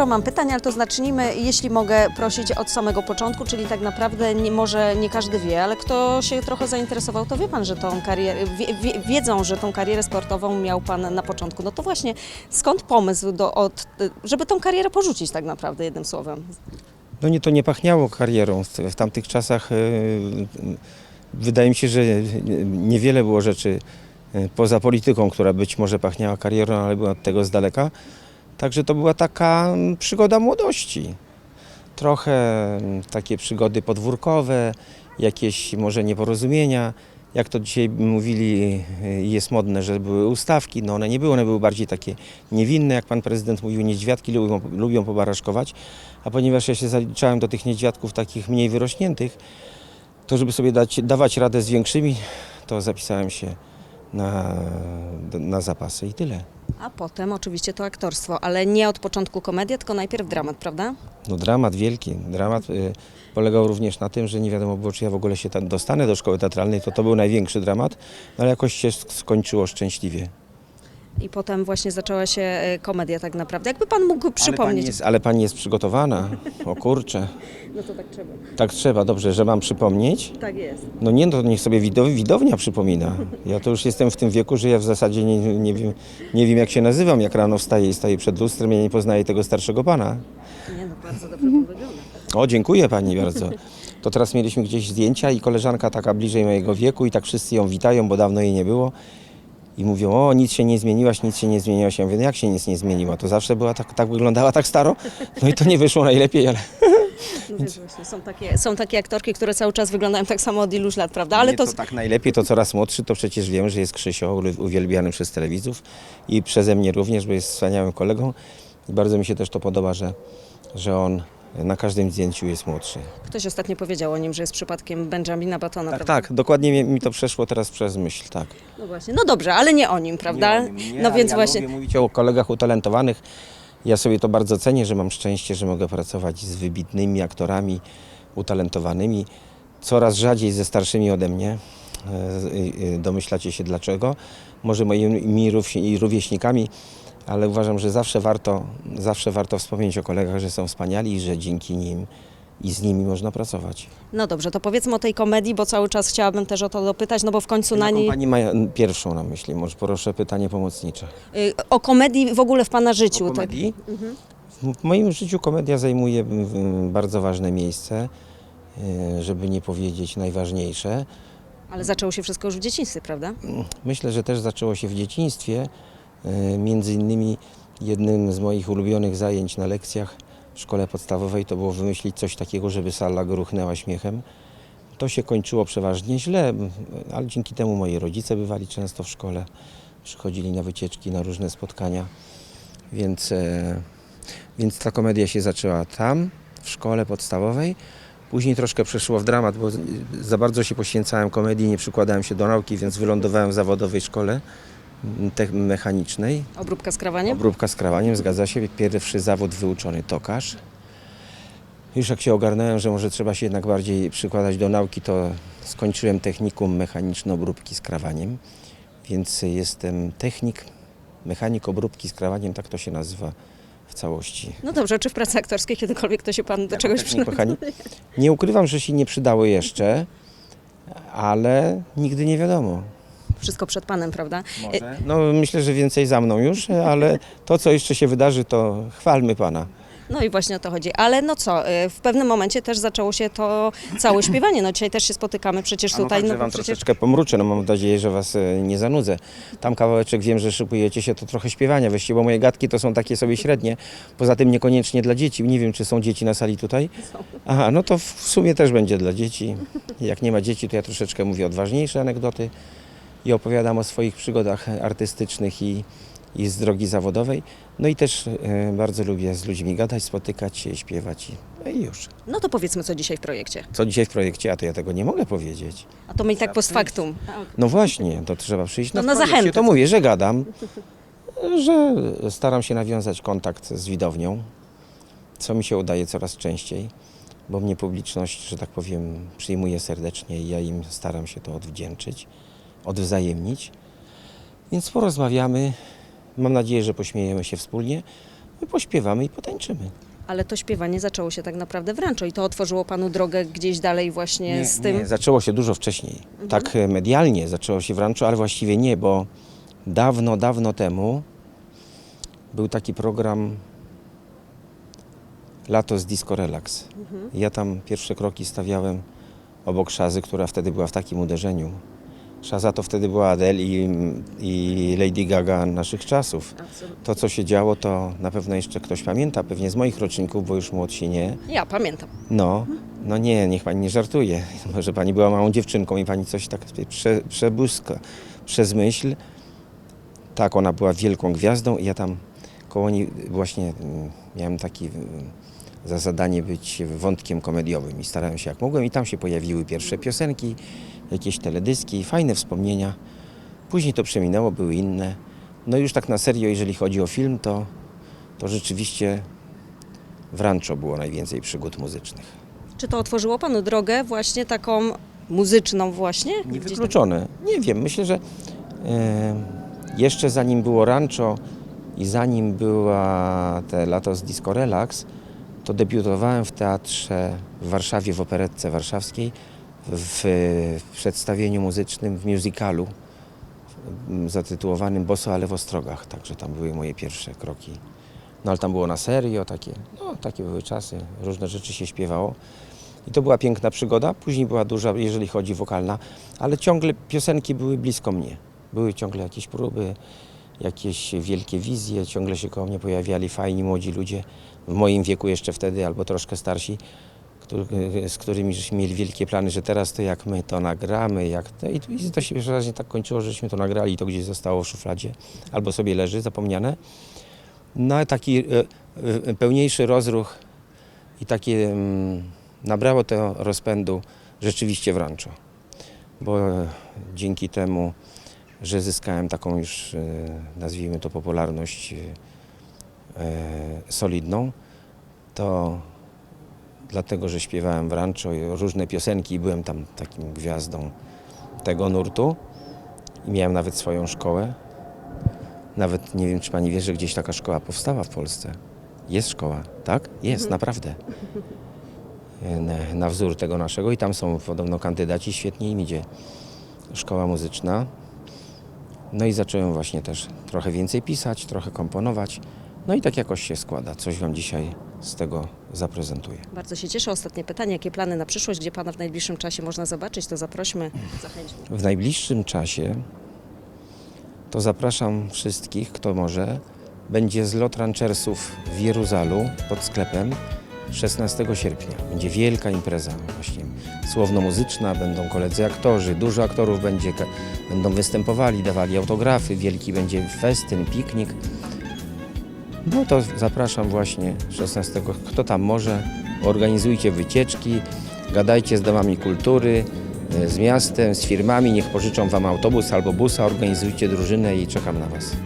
sporo mam pytań, ale to zacznijmy, jeśli mogę prosić od samego początku, czyli tak naprawdę nie, może nie każdy wie, ale kto się trochę zainteresował, to wie Pan, że tą karierę, wie, wie, wiedzą, że tą karierę sportową miał Pan na początku. No to właśnie skąd pomysł, do, od, żeby tą karierę porzucić tak naprawdę, jednym słowem? No nie, to nie pachniało karierą. W tamtych czasach e, wydaje mi się, że niewiele było rzeczy e, poza polityką, która być może pachniała karierą, ale była od tego z daleka. Także to była taka mm, przygoda młodości. Trochę mm, takie przygody podwórkowe, jakieś może nieporozumienia. Jak to dzisiaj mówili, e, jest modne, że były ustawki, no one nie były, one były bardziej takie niewinne, jak pan prezydent mówił, niedźwiadki lubią, lubią pobaraszkować, a ponieważ ja się zaliczałem do tych niedźwiadków takich mniej wyrośniętych, to żeby sobie dać, dawać radę z większymi, to zapisałem się na, na zapasy i tyle. A potem oczywiście to aktorstwo, ale nie od początku komedia, tylko najpierw dramat, prawda? No dramat wielki. Dramat y, polegał również na tym, że nie wiadomo było, czy ja w ogóle się tam dostanę do szkoły teatralnej, to to był największy dramat, no ale jakoś się sk- skończyło szczęśliwie. I potem właśnie zaczęła się e, komedia tak naprawdę. Jakby Pan mógł Ale pani, przypomnieć. jest, ale pani jest przygotowana. O kurczę. No to tak trzeba. Tak trzeba, dobrze, że mam przypomnieć. Tak jest. No nie, no niech sobie widow, widownia przypomina. Ja to już jestem w tym wieku, że ja w zasadzie nie, nie, wiem, nie wiem jak się nazywam, jak rano wstaję i staję przed lustrem, ja nie poznaję tego starszego pana. Nie no, bardzo dobrze Pan wygląda. O, dziękuję pani bardzo. To teraz mieliśmy gdzieś zdjęcia i koleżanka taka bliżej mojego wieku i tak wszyscy ją witają, bo dawno jej nie było. I mówią, o nic się nie zmieniłaś, nic się nie zmieniłaś. Ja mówię, no jak się nic nie zmieniła? To zawsze była tak, tak wyglądała tak staro. No i to nie wyszło najlepiej, ale No wiesz, właśnie, są, takie, są takie aktorki, które cały czas wyglądają tak samo od iluś lat, prawda? Ale nie, to, to tak najlepiej, to coraz młodszy, to przecież wiemy, że jest Krzysio, uwielbiany przez telewizów i przeze mnie również, bo jest wspaniałym kolegą. I bardzo mi się też to podoba, że, że on na każdym zdjęciu jest młodszy. ktoś ostatnio powiedział o nim, że jest przypadkiem Benjamina Batona, Tak, prawda? tak, dokładnie mi, to przeszło teraz przez myśl, tak. No właśnie, no dobrze, ale nie o nim, prawda? Nie, nie, no więc ja właśnie, lubię mówić o kolegach utalentowanych. Ja sobie to bardzo cenię, że mam szczęście, że mogę pracować z wybitnymi aktorami utalentowanymi, coraz rzadziej ze starszymi ode mnie. E, e, Domyślacie się dlaczego. Może moimi rówieśnikami, ale uważam, że zawsze warto, zawsze warto wspomnieć o kolegach, że są wspaniali i że dzięki nim i z nimi można pracować. no dobrze, to powiedzmy o tej komedii, bo cały czas chciałabym też o to dopytać, no bo w końcu na niej, pani ma pierwszą na myśli? Może proszę pytanie pomocnicze. y, o komedii w ogóle w Pana życiu. O tak? komedii? W moim życiu komedia zajmuje mm, bardzo ważne miejsce, e, żeby nie powiedzieć najważniejsze. Ale zaczęło się wszystko już w dzieciństwie, prawda? Myślę, że też zaczęło się w dzieciństwie. E, Między innymi jednym z moich ulubionych zajęć na lekcjach w szkole podstawowej to było wymyślić coś takiego, żeby sala gruchnęła śmiechem. To się kończyło przeważnie źle, ale dzięki temu moi rodzice bywali często w szkole, przychodzili na wycieczki, na różne spotkania, więc, e, więc ta komedia się zaczęła tam, w szkole podstawowej. Później troszkę przeszło w dramat, bo za bardzo się poświęcałem komedii, nie przykładałem się do nauki, więc wylądowałem w zawodowej szkole mechanicznej. Obróbka z krawaniem? Obróbka z krawaniem, zgadza się. Pierwszy zawód wyuczony tokarz. Już jak się ogarnąłem, że może trzeba się jednak bardziej przykładać do nauki, to skończyłem technikum mechaniczne obróbki z krawaniem. Więc jestem technik, mechanik obróbki z krawaniem, tak to się nazywa w całości. No dobrze, czy w pracy aktorskiej kiedykolwiek to się Pan do Jako czegoś technik przy... mechanik. Nie ukrywam, że się nie przydało jeszcze, ale nigdy nie wiadomo. Wszystko przed Panem, prawda? Może. No myślę, że więcej za mną już, ale to co jeszcze się wydarzy, to chwalmy Pana. No i właśnie o to chodzi. Ale no co, y, w pewnym momencie też zaczęło się to całe śpiewanie. No dzisiaj też się spotykamy przecież A no tutaj. tak, że bo wam przecież... troszeczkę pomruczę, no mam nadzieję, że was e, nie zanudzę. Tam kawałeczek wiem, że szykujecie się, to trochę śpiewania weźcie, bo moje gadki to są takie sobie średnie. Poza tym niekoniecznie dla dzieci. Nie wiem, czy są dzieci na sali tutaj. Aha, no to w sumie też będzie dla dzieci. Jak nie ma dzieci, to ja troszeczkę mówię odważniejsze anegdoty i opowiadam o swoich przygodach artystycznych i, i z drogi zawodowej. No i też e, bardzo lubię z ludźmi gadać, spotykać się, śpiewać i, no i już. No to powiedzmy, co dzisiaj w projekcie. Co dzisiaj w projekcie, a to ja tego nie mogę powiedzieć. A to my i tak post factum. No właśnie, to trzeba przyjść To na zachętę. To mówię, że gadam, że staram się nawiązać kontakt z widownią, co mi się udaje coraz częściej, bo mnie publiczność, że tak powiem, przyjmuje serdecznie i ja im staram się to odwdzięczyć, odwzajemnić. Więc porozmawiamy. Mam nadzieję, że pośmiejemy się wspólnie. my pośpiewamy i potańczymy. Ale to śpiewanie zaczęło się tak naprawdę w Rancho i to otworzyło Panu drogę gdzieś dalej właśnie z tym. Nie, zaczęło się dużo wcześniej. Tak e, medialnie zaczęło się w ale właściwie nie, bo dawno, dawno temu był taki program Lato z Disco Relax. Ja tam pierwsze kroki stawiałem obok Szazy, która wtedy była w takim uderzeniu. Szaza to wtedy była Adele i, i Lady Gaga naszych czasów. Absolutnie. To, co się działo, to na pewno jeszcze ktoś pamięta, pewnie z moich roczników, bo już młodsi nie. Ja pamiętam. No, no nie, niech pani nie żartuje. Może pani była małą dziewczynką i pani coś tak prze, przebłyska przez myśl. Tak, ona była wielką gwiazdą i ja tam koło niej właśnie mm, miałem taki mm, za zadanie być wątkiem komediowym i starałem się jak mogłem i tam się pojawiły pierwsze piosenki, jakieś teledyski, fajne wspomnienia. Później to przeminęło, były inne. No już tak na serio, jeżeli chodzi o film, to, to rzeczywiście w Rancho było najwięcej przygód muzycznych. Czy to otworzyło Panu drogę właśnie taką muzyczną właśnie? Niewykluczone. Nie wiem, myślę, że e, jeszcze zanim było Rancho i zanim była te lato z Disco Relax, to debiutowałem w teatrze w Warszawie, w operetce warszawskiej, w, przedstawieniu muzycznym, w musicalu m, zatytułowanym Boso, ale w Ostrogach. Także tam były moje pierwsze kroki. No ale tam było na serio, takie, no, takie były czasy, różne rzeczy się śpiewało. I to była piękna przygoda. Później była duża, jeżeli chodzi wokalna, ale ciągle piosenki były blisko mnie. Były ciągle jakieś próby, jakieś wielkie wizje, ciągle się koło mnie pojawiali fajni młodzi ludzie w moim wieku jeszcze wtedy, albo troszkę starsi, którzy, z którymi żeśmy mieli wielkie plany, że teraz to jak my to nagramy, jak to, i, i to się wyraźnie tak kończyło, żeśmy to nagrali i to gdzieś zostało w szufladzie, albo sobie leży zapomniane. No taki e, e, pełniejszy rozruch i takie mm, nabrało to rozpędu rzeczywiście w rancho. Bo e, dzięki temu, że zyskałem taką już, e, nazwijmy to, popularność e, e, solidną, to dlatego, że śpiewałem w rancho i różne piosenki i byłem tam takim gwiazdą tego nurtu i miałem nawet swoją szkołę. Nawet nie wiem, czy pani wie, że gdzieś taka szkoła powstała w Polsce. Jest szkoła, tak? Jest, naprawdę. Na, na wzór tego naszego i tam są podobno kandydaci, świetnie im idzie. Szkoła muzyczna. No i zacząłem właśnie też trochę więcej pisać, trochę komponować. No i tak jakoś się składa. Coś wam dzisiaj z tego zaprezentuję. Bardzo się cieszę. Ostatnie pytanie. Jakie plany na przyszłość? Gdzie Pana w najbliższym czasie można zobaczyć? To zaprośmy, zachęćmy. W najbliższym czasie to zapraszam wszystkich, kto może. Będzie zlot ranchersów w Jeruzalu pod sklepem 16 sierpnia. Będzie wielka impreza właśnie słowno-muzyczna, będą koledzy aktorzy, dużo aktorów będzie, będą występowali, dawali autografy, wielki będzie festyn, piknik. No to zapraszam właśnie 16. Kto tam może, organizujcie wycieczki, gadajcie z domami kultury, e, z miastem, z firmami, niech pożyczą Wam autobus albo busa, organizujcie drużynę i czekam na Was.